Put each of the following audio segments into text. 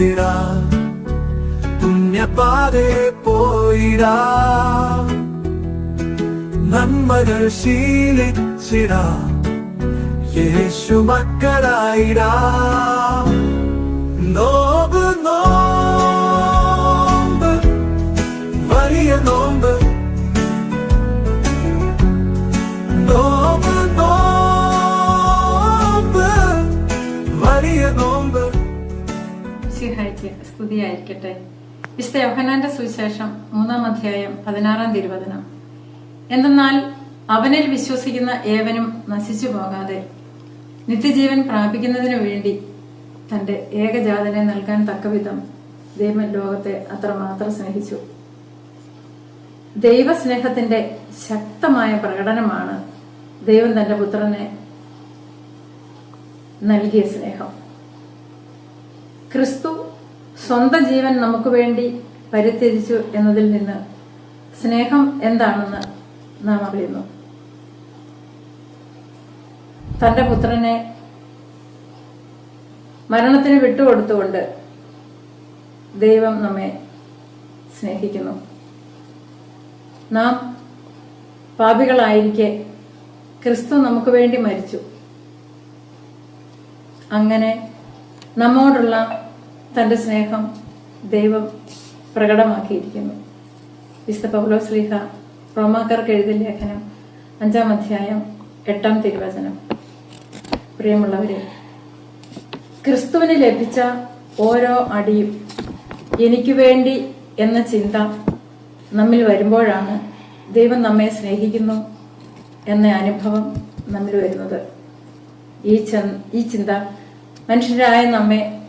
വെറുത്തിടാ പുണ്യപാതെ പോയിടാ. നന്മകൾ ശീലിച്ചിടാ. യേശു മക്കളായിടാ. നോമ്പ് സിഹായിക്ക് സ്തുതിയായിരിക്കട്ടെ. വിശുദ്ധ യോഹനാന്റെ സുവിശേഷം മൂന്നാം അധ്യായം പതിനാറാം തിരുവചനം. എന്തെന്നാൽ അവനിൽ വിശ്വസിക്കുന്ന ഏവനും നശിച്ചു പോകാതെ നിത്യജീവൻ പ്രാപിക്കുന്നതിനു വേണ്ടി തന്റെ ഏകജാതനെ നൽകാൻ തക്കവിധം ദൈവം ലോകത്തെ അത്രമാത്രം സ്നേഹിച്ചു. ദൈവസ്നേഹത്തിന്റെ ശക്തമായ പ്രകടനമാണ് ദൈവം തന്റെ പുത്രനെ നൽകിയ സ്നേഹം. ക്രിസ്തു സ്വന്തം ജീവൻ നമുക്ക് വേണ്ടി പരിത്യജിച്ചു എന്നതിൽ നിന്ന് സ്നേഹം എന്താണെന്ന് നാം അറിയുന്നു. തന്റെ പുത്രനെ മരണത്തിന് വിട്ടുകൊടുത്തുകൊണ്ട് ദൈവം നമ്മെ സ്നേഹിക്കുന്നു. നാം പാപികളായിരിക്കെ ക്രിസ്തു നമുക്ക് വേണ്ടി മരിച്ചു. അങ്ങനെ നമ്മോടുള്ള തന്റെ സ്നേഹം ദൈവം പ്രകടമാക്കിയിരിക്കുന്നു. വിശുദ്ധ പൗലോ സ്ലീഹ റോമാക്കാർക്ക് എഴുതിയ ലേഖനം അഞ്ചാം അധ്യായം എട്ടാം തിരുവചനം. പ്രിയമുള്ളവരെ ക്രിസ്തുവിന് ലഭിച്ച ഓരോ അടിയും എനിക്ക് വേണ്ടി എന്ന ചിന്ത നമ്മിൽ വരുമ്പോഴാണ് ദൈവം നമ്മെ സ്നേഹിക്കുന്നു എന്ന അനുഭവം നമ്മിൽ വരുന്നത്. ഈ ഈ ചിന്ത മനുഷ്യരായ നമ്മെ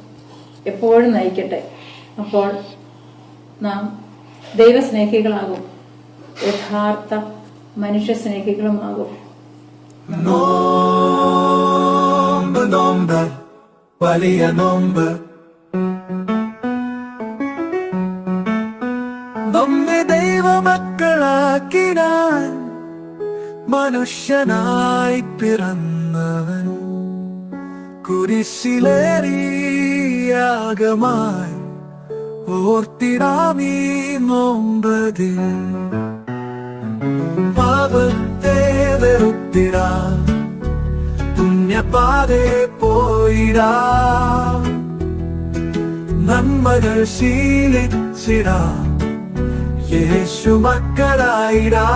എപ്പോഴും നയിക്കട്ടെ. അപ്പോൾ നാം ദൈവസ്നേഹികളാകും. യഥാർത്ഥ മനുഷ്യ സ്നേഹികളുമാകും വലിയ നോമ്പ്. നമ്മെ ദൈവമക്കളാക്കിനാൻ മനുഷ്യനായി പിറന്നവൻ. കുരിശിലേറിയാകമായി ഓർത്തിടാമീ നോമ്പതിൽ. പാപത്തെ വെറുത്തിടാ പുണ്യപാതെ പോയിടാ. നന്മകൾ ശീലിച്ചിടാ യേശു മക്കളായിടാ.